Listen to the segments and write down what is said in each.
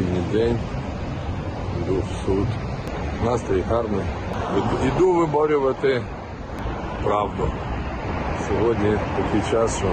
вихідний день. Йду в суд. Настрій гарний. Іду виборювати правду. Сьогодні такий час, що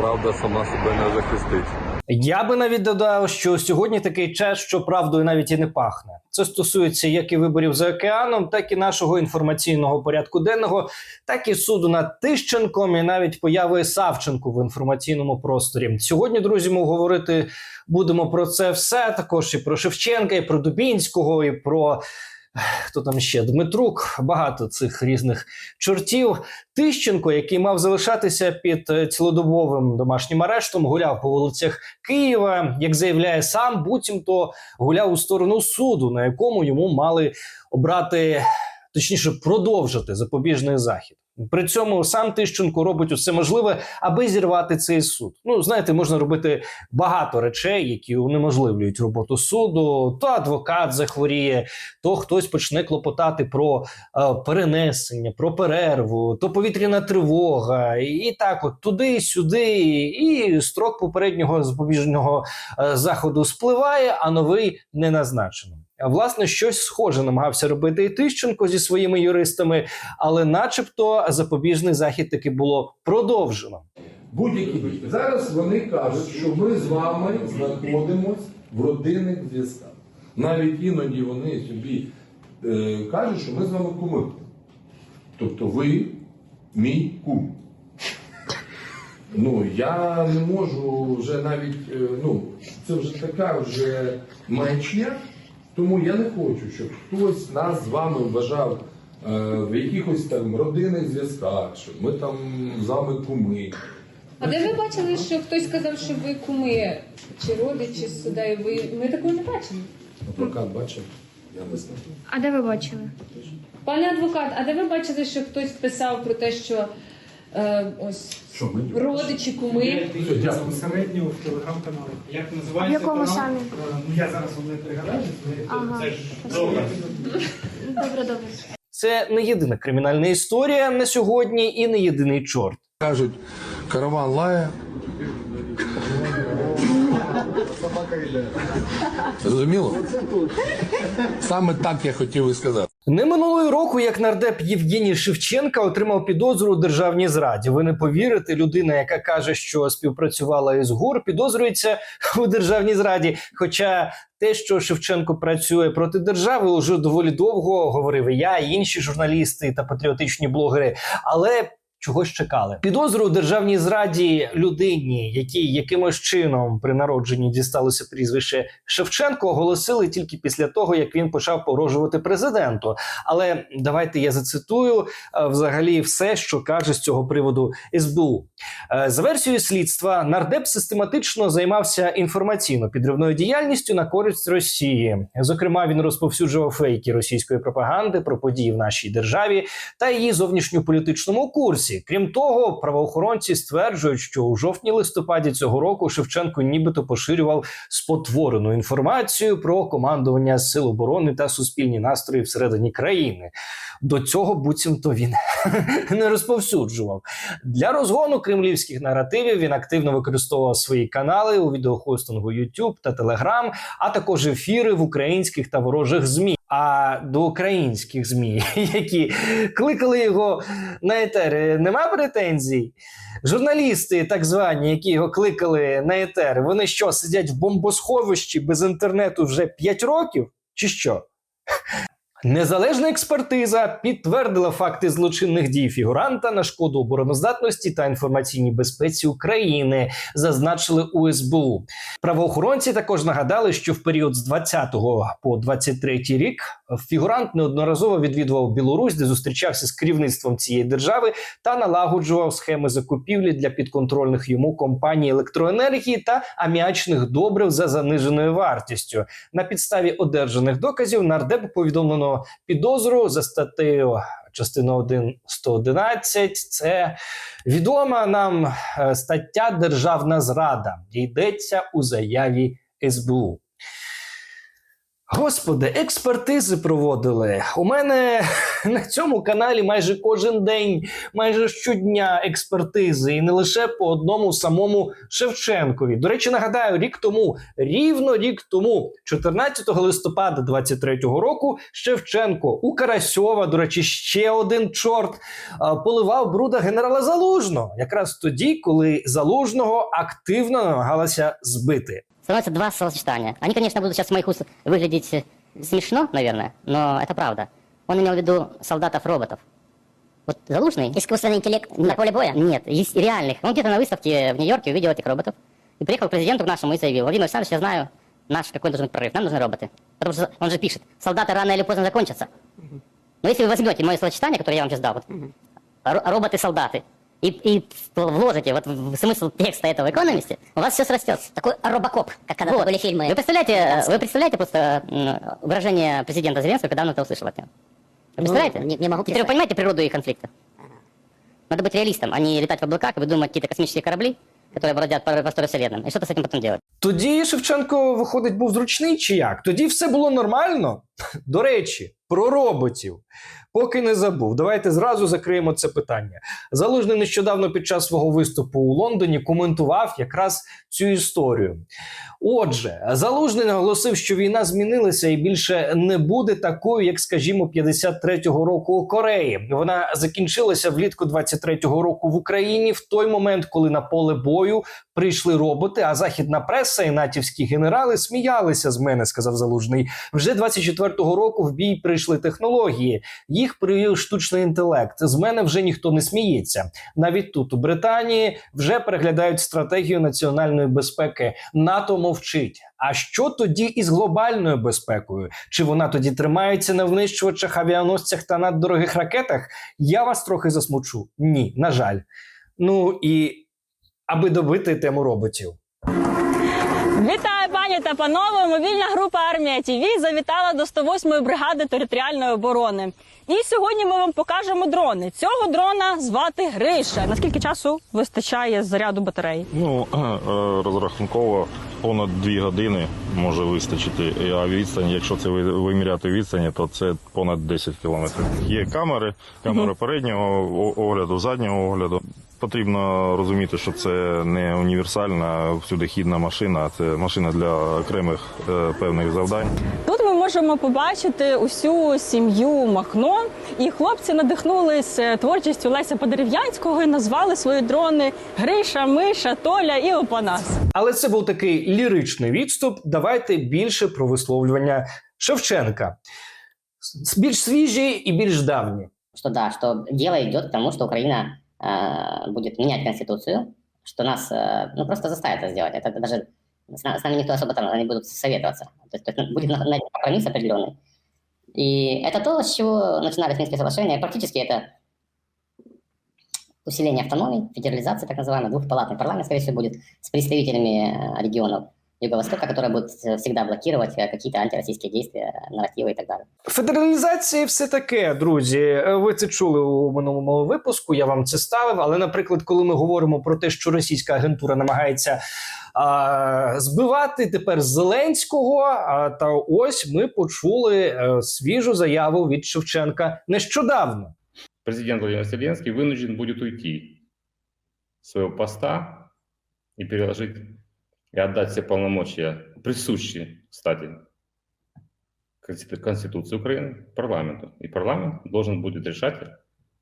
правда сама себе не захистить. Я би навіть додав, що сьогодні такий час, що правдою навіть і не пахне. Це стосується як і виборів за океаном, так і нашого інформаційного порядку денного, так і суду над Тищенком, і навіть появи Савченко в інформаційному просторі. Сьогодні, друзі, ми говорити будемо про це все. Також і про Шевченка, і про Дубінського, і про. Хто там ще Дмитрук, багато цих різних чортів. Тищенко, який мав залишатися під е, цілодобовим домашнім арештом, гуляв по вулицях Києва. Як заявляє сам, буцімто гуляв у сторону суду, на якому йому мали обрати, точніше, продовжити запобіжний захід. При цьому сам Тищенко робить усе можливе, аби зірвати цей суд. Ну знаєте, можна робити багато речей, які унеможливлюють роботу суду. То адвокат захворіє, то хтось почне клопотати про е, перенесення, про перерву, то повітряна тривога, і, так, от туди, сюди, і строк попереднього запобіжного е, заходу спливає, а новий не назначено. Власне, щось схоже намагався робити і Тищенко зі своїми юристами, але, начебто, запобіжний захід таки було продовжено. Будь-які. Зараз вони кажуть, що ми з вами знаходимось в родинних зв'язках. Навіть іноді вони собі е, кажуть, що ми з вами куми. Тобто ви мій кум. Ну, я не можу вже навіть, е, ну, це вже така вже маячня, тому я не хочу, щоб хтось нас з вами вважав е, в якихось там родинних зв'язках, що ми там з вами куми. А де ви бачили, що хтось сказав, що ви куми чи родичі суда, і ви ми такого не бачили? Адвокат бачив? Я не знаю. А де ви бачили? Пане адвокат, а де ви бачили, що хтось писав про те, що е, ось Що ми родичі, куми? Дякую. Безпосередньо в телеграм-каналі. Як В називається якому канал? самі? Е, Ну я зараз вам не пригадаю, це, Ага. це ж добре. Добре, добре. Це не єдина кримінальна історія на сьогодні і не єдиний чорт. Кажуть, караван лає. Зрозуміло? Саме так я хотів і сказати. Не минулої року, як нардеп Євгеній Шевченка отримав підозру у державній зраді. Ви не повірите, людина, яка каже, що співпрацювала із ГУР, підозрюється у державній зраді. Хоча те, що Шевченко працює проти держави, уже доволі довго говорив і я, і інші журналісти та патріотичні блогери. Але чогось чекали. Підозру у державній зраді людині, якій якимось чином при народженні дісталося прізвище Шевченко, оголосили тільки після того, як він почав погрожувати президенту. Але давайте я зацитую е, взагалі все, що каже з цього приводу СБУ. Е, За версією слідства, нардеп систематично займався інформаційно-підривною діяльністю на користь Росії. Зокрема, він розповсюджував фейки російської пропаганди про події в нашій державі та її зовнішньополітичному курсі. Крім того, правоохоронці стверджують, що у жовтні-листопаді цього року Шевченко нібито поширював спотворену інформацію про командування сил оборони та суспільні настрої всередині країни. До цього буцімто він не розповсюджував. Для розгону кремлівських наративів він активно використовував свої канали у відеохостингу YouTube та Telegram, а також ефіри в українських та ворожих змі. А до українських змі, які кликали його на етери, нема претензій. Журналісти, так звані, які його кликали на етери, вони що сидять в бомбосховищі без інтернету вже 5 років? Чи що? Незалежна експертиза підтвердила факти злочинних дій фігуранта на шкоду обороноздатності та інформаційній безпеці України, зазначили у СБУ. Правоохоронці також нагадали, що в період з 20 по 23 рік фігурант неодноразово відвідував Білорусь, де зустрічався з керівництвом цієї держави та налагоджував схеми закупівлі для підконтрольних йому компаній електроенергії та аміачних добрив за заниженою вартістю. На підставі одержаних доказів нардеп повідомлено підозру за статтею частина 1 111. Це відома нам е, стаття Державна зрада. Йдеться у заяві СБУ. Господи, експертизи проводили. У мене на цьому каналі майже кожен день, майже щодня експертизи, і не лише по одному самому Шевченкові. До речі, нагадаю, рік тому, рівно рік тому, 14 листопада 23-го року, Шевченко у Карасьова, до речі, ще один чорт поливав бруда генерала Залужного, якраз тоді, коли Залужного активно намагалася збити. Становится два словосочетания. Они, конечно, будут сейчас с моих уст выглядеть э, смешно, наверное, но это правда. Он имел в виду солдатов-роботов. Вот Залужный... Искусственный интеллект Нет. на поле боя? Нет, есть реальных. Он где-то на выставке в Нью-Йорке увидел этих роботов. И приехал к президенту к нашему и заявил, Владимир Александрович, я знаю, наш какой должен быть прорыв, нам нужны роботы. Потому что он же пишет, солдаты рано или поздно закончатся. Но если вы возьмете мое словосочетание, которое я вам сейчас дал, вот, ро- роботы-солдаты, и, и вложите вот в смысл текста этого экономисте, у вас все срастется. Такой робокоп, как когда-то Вот. были фильмы. Вы представляете, вы представляете просто м, выражение президента Зеленского, когда он это услышал от него? Вы представляете? Ну, не- не могу Теперь вы представить. понимаете природу их конфликта? Надо быть реалистом, а не летать в облаках и выдумывать какие-то космические корабли, которые бродят по простору Вселенной, и что-то с этим потом делать. Тоді Шевченко, виходить, був зручний чи як? Тоді все було нормально. До речі, про роботів. Поки не забув, давайте зразу закриємо це питання. Залужний нещодавно під час свого виступу у Лондоні коментував якраз цю історію. Отже, Залужний наголосив, що війна змінилася і більше не буде такою, як, скажімо, 53-го року у Кореї. Вона закінчилася влітку 23-го року в Україні в той момент, коли на поле бою прийшли роботи, а західна преса і натівські генерали сміялися з мене, сказав Залужний. Вже 24-го року в бій прийшли технології. Їх привів штучний інтелект. З мене вже ніхто не сміється. Навіть тут, у Британії, вже переглядають стратегію національної безпеки. НАТО мовчить. А що тоді із глобальною безпекою? Чи вона тоді тримається на винищувачах, авіаносцях та наддорогих ракетах? Я вас трохи засмучу. Ні, на жаль. Ну і аби добити тему роботів. Пані та панове! Мобільна група армія ТВ завітала до 108-ї бригади територіальної оборони. І сьогодні ми вам покажемо дрони. Цього дрона звати Гриша. Наскільки часу вистачає заряду батареї? Ну, е, розрахунково понад дві години може вистачити. А відстань, якщо це виміряти відстані, то це понад 10 кілометрів. Є камери, камери переднього огляду, заднього огляду. Потрібно розуміти, що це не універсальна всюдихідна машина, це машина для окремих е, певних завдань. Тут ми можемо побачити усю сім'ю Махно. І хлопці надихнулись е, творчістю Леся Подерев'янського і назвали свої дрони Гриша, Миша, Толя і Опанас. Але це був такий ліричний відступ. Давайте більше про висловлювання Шевченка. Більш свіжі і більш давні. Что да, что дело идет к тому, что Украина э, будет менять Конституцию, что нас э, ну, просто заставит это сделать. Это даже с на- с нами никто особо там не будут советоваться. То есть, то есть будет на- найден компромисс определенный. И это то, с чего начинались Минские соглашения. Практически это усиление автономии, федерализация так называемая, двухпалатный парламент, скорее всего, будет с представителями э, регионов Юго-Востока, которые будут э, всегда блокировать э, какие-то антироссийские действия, нарративы и так далее. Федералізація все таке, друзі. Е, Ви це чули у минулому випуску. Я вам це ставив. Але, наприклад, коли ми говоримо про те, що російська агентура намагається а, збивати тепер Зеленського, а, та ось ми почули е, свіжу заяву від Шевченка нещодавно. президент Владимир Зеленский вынужден будет уйти с своего поста и переложить и отдать все полномочия, присущие, кстати, Конститу- Конституции Украины, парламенту. И парламент должен будет решать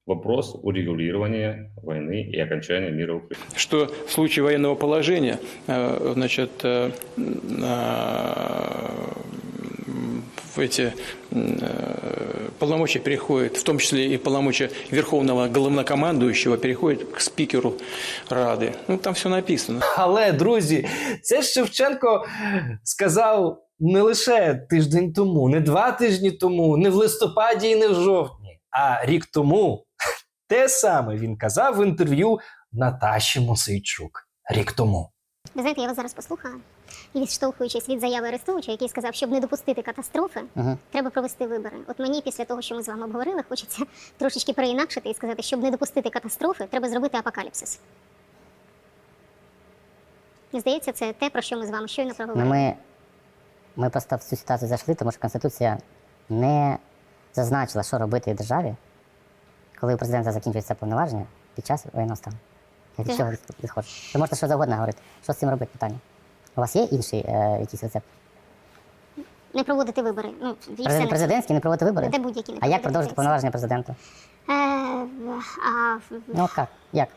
вопрос урегулирования войны и окончания мира в Украине. что в случае военного положения, э, значит, э, э, эти полномочия переходят, в том числе и полномочия верховного главнокомандующего, переходят к спикеру Рады. Ну, там все написано. Але друзі, це Шевченко сказав не лише тиждень тому, не два тижні тому, не в листопаді і не в жовтні, а рік тому. Те саме він казав в інтерв'ю Наташі Мосейчук рік тому. Ви знаєте, я вас зараз послухала, і відштовхуючись від заяви Арестовича, який сказав, щоб не допустити катастрофи, Мгм. треба провести вибори. От мені після того, що ми з вами обговорили, хочеться трошечки переінакшити і сказати, щоб не допустити катастрофи, треба зробити апокаліпсис. Здається, це те, про що ми з вами щойно проговорили. мы Ми просто в цю ситуацію зайшли, тому що Конституція не зазначила, що робити державі, коли у президента закінчується повноваження під час воєнного стану. Я від чого відходжу? Ви можете що завгодно говорити. Що з цим робити питання? У вас є інший е, якийсь рецепт? Не проводити вибори. Ну, і все Президент, на президентський не проводити вибори? Де будь-які не А як проводити, продовжити повноваження президента? Е, а Ну як? Як?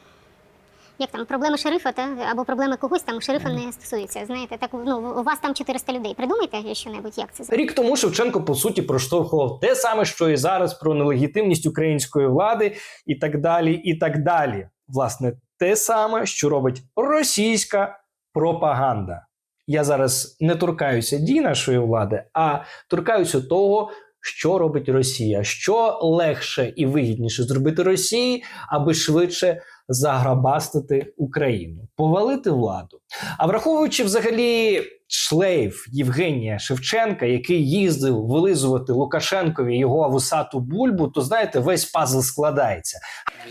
як там проблеми шерифа та або проблеми когось там шерифа не стосуються. Знаєте, так ну у вас там 400 людей. Придумайте що-небудь, як це зробити. Рік тому Шевченко по суті проштовхував те саме, що і зараз про нелегітимність української влади, і так далі. І так далі. Власне, те саме, що робить російська пропаганда. Я зараз не торкаюся дій нашої влади, а торкаюся того, що робить Росія. Що легше і вигідніше зробити Росії, аби швидше заграбастити Україну, повалити владу. А враховуючи взагалі шлейф Євгенія Шевченка, який їздив вилизувати Лукашенкові його вусату бульбу, то знаєте, весь пазл складається.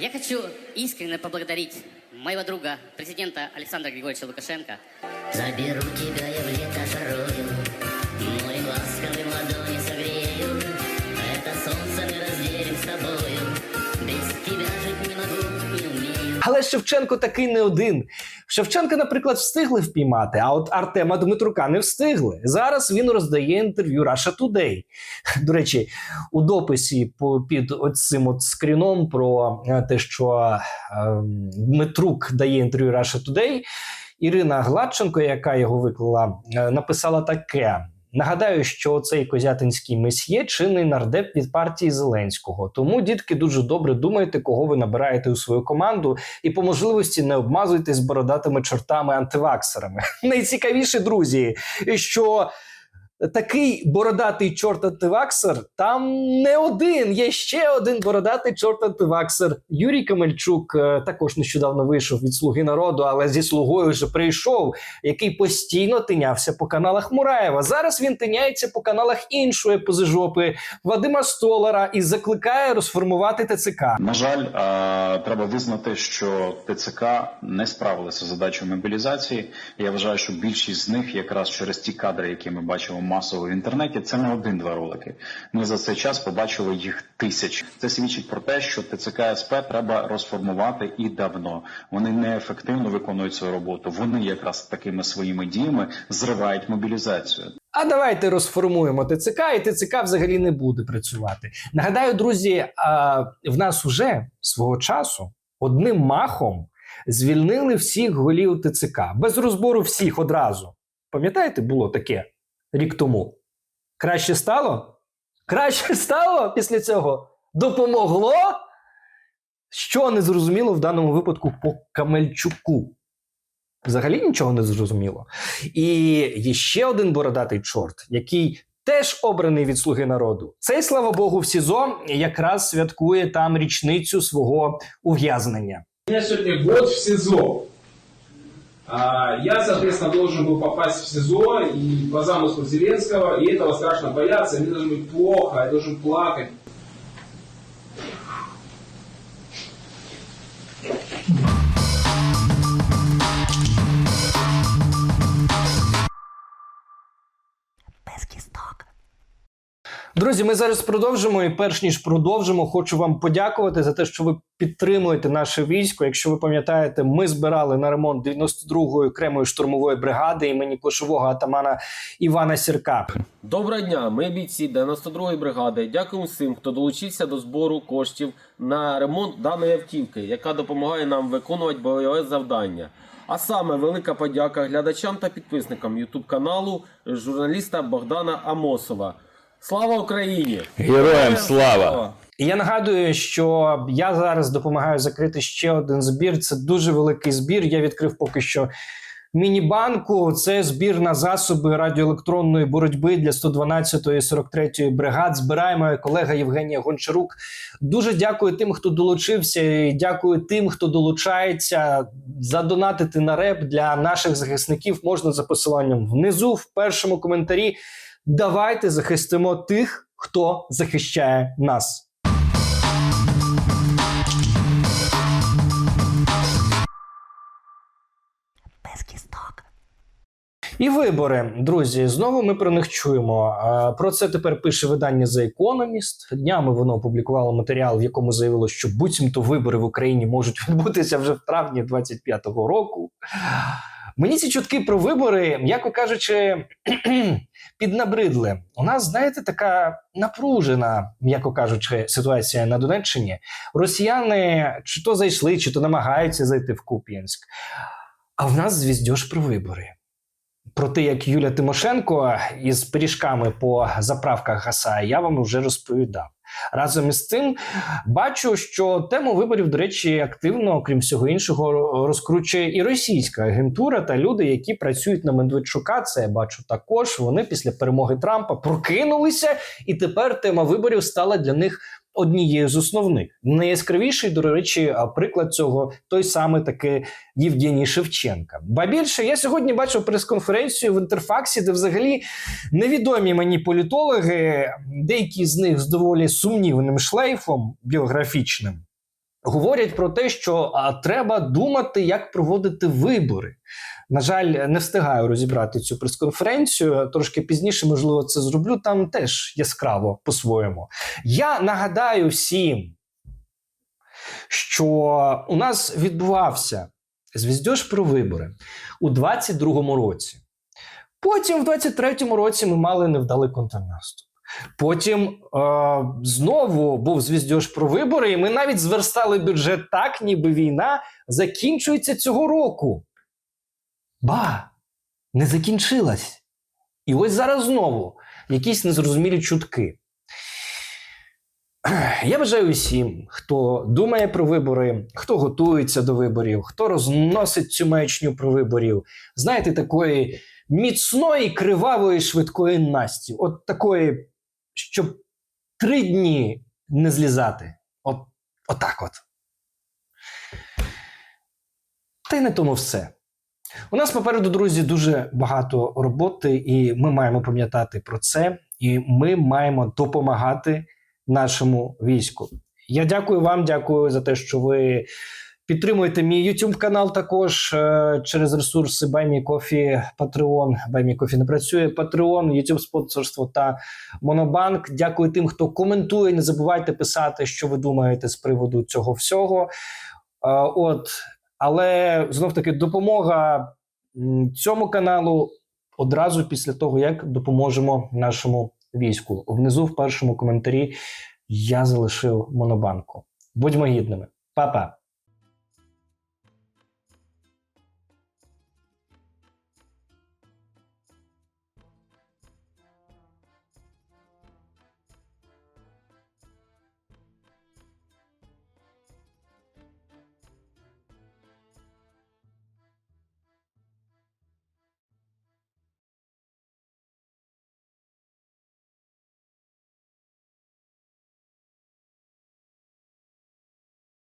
Я хочу искренне поблагодарить моего друга, президента Александра Григорьевича Лукашенко. Заберу тебя я в лето жарою, Мой ласковый ладони согрею, Это солнце мы разделим с тобою, Без тебя жить не могу, не умею. Але Шевченко такий не один. Шевченка, наприклад, встигли впіймати, а от Артема Дмитрука не встигли. Зараз він роздає інтерв'ю Russia Today. До речі, у дописі по- під цим от скріном про е, те, що ем, Дмитрук дає інтерв'ю Russia Today, Ірина Гладченко, яка його виклала, е, написала таке. Нагадаю, що цей козятинський месьє чинний нардеп від партії Зеленського. Тому, дітки, дуже добре думайте, кого ви набираєте у свою команду, і по можливості не обмазуйтесь бородатими чортами антиваксерами. Найцікавіше, друзі, що такий бородатий чорт антиваксер там не один. Є ще один бородатий чорт антиваксер. Юрій Камельчук е, також нещодавно вийшов від слуги народу, але зі слугою вже прийшов, який постійно тинявся по каналах Мураєва. Зараз він тиняється по каналах іншої позижопи Вадима Столара і закликає розформувати ТЦК. На жаль, е, треба визнати, що ТЦК не справилися з задачою мобілізації. Я вважаю, що більшість з них якраз через ті кадри, які ми бачимо масово в інтернеті, це не один-два ролики. Ми за цей час побачили їх тисяч. Це свідчить про те, що ТЦК СП треба розформувати і давно. Вони неефективно виконують свою роботу. Вони якраз такими своїми діями зривають мобілізацію. А давайте розформуємо ТЦК, і ТЦК взагалі не буде працювати. Нагадаю, друзі, в нас уже свого часу одним махом звільнили всіх голів ТЦК без розбору всіх одразу. Пам'ятаєте, було таке рік тому? Краще стало? Краще стало після цього? Допомогло? Що не зрозуміло в даному випадку по Камельчуку? Взагалі нічого не зрозуміло. І є ще один бородатий чорт, який теж обраний від слуги народу. Цей, слава Богу, в СІЗО якраз святкує там річницю свого ув'язнення. Меня сегодня год в СИЗО А, Я, соответственно, должен был попасть в СИЗО и по замыслу Зеленского, и этого страшно бояться, мне должно быть плохо, я должен плакать. Друзі, ми зараз продовжимо. І перш ніж продовжимо, хочу вам подякувати за те, що ви підтримуєте наше військо. Якщо ви пам'ятаєте, ми збирали на ремонт 92-ї окремої штурмової бригади імені кошового атамана Івана Сірка. Доброго дня, ми бійці 92-ї бригади. Дякуємо всім, хто долучився до збору коштів на ремонт даної автівки, яка допомагає нам виконувати бойове завдання. А саме велика подяка глядачам та підписникам YouTube каналу журналіста Богдана Амосова. Слава Україні! Героям слава! І я нагадую, що я зараз допомагаю закрити ще один збір. Це дуже великий збір. Я відкрив поки що міні-банку. Це збір на засоби радіоелектронної боротьби для 112-ї і 43-ї бригад. Збирає моя колега Євгенія Гончарук. Дуже дякую тим, хто долучився. і Дякую тим, хто долучається. Задонатити на реп для наших захисників можна за посиланням внизу в першому коментарі. Давайте захистимо тих, хто захищає нас. І вибори, друзі, знову ми про них чуємо. Про це тепер пише видання The Economist. Днями воно опублікувало матеріал, в якому заявило, що буцімто вибори в Україні можуть відбутися вже в травні 25-го року. Мені ці чутки про вибори, м'яко кажучи, піднабридли. У нас, знаєте, така напружена, м'яко кажучи, ситуація на Донеччині. Росіяни чи то зайшли, чи то намагаються зайти в Куп'янськ. А в нас звіздьош про вибори. Про те, як Юля Тимошенко із пиріжками по заправках гасає, я вам вже розповідав. Разом із тим, бачу, що тему виборів, до речі, активно, крім всього іншого, розкручує і російська агентура та люди, які працюють на Медведчука. Це я бачу також. Вони після перемоги Трампа прокинулися, і тепер тема виборів стала для них однією з основних. Найяскравіший, до речі, приклад цього той самий таки Євгеній Шевченка. Ба більше я сьогодні бачив прес-конференцію в інтерфаксі, де взагалі невідомі мені політологи, деякі з них з доволі сумнівним шлейфом біографічним. Говорять про те, що треба думати, як проводити вибори. На жаль, не встигаю розібрати цю прес-конференцію. Трошки пізніше, можливо, це зроблю. Там теж яскраво по-своєму. Я нагадаю всім, що у нас відбувався звіздьош про вибори у 22-му році. Потім, в 23-му році, ми мали невдалий контрнаступ. Потім е, знову був звіздьош про вибори, і ми навіть зверстали бюджет так, ніби війна закінчується цього року. Ба, не закінчилась. І ось зараз знову якісь незрозумілі чутки. Я бажаю усім, хто думає про вибори, хто готується до виборів, хто розносить цю маячню про виборів, знаєте, такої міцної, кривавої, швидкої Насті. От такої, щоб три дні не злізати. От, отак от. Та й на тому все. У нас попереду, друзі, дуже багато роботи, і ми маємо пам'ятати про це, і ми маємо допомагати нашому війську. Я дякую вам, дякую за те, що ви підтримуєте мій YouTube канал також е, через ресурси BuyMeCoffee, Patreon. BuyMeCoffee не працює, Patreon, YouTube спонсорство та Монобанк. Дякую тим, хто коментує. Не забувайте писати, що ви думаєте з приводу цього всього. Е, От, але знов таки допомога цьому каналу одразу після того, як допоможемо нашому війську. Внизу в першому коментарі я залишив монобанку. Будьмо гідними, Па-па!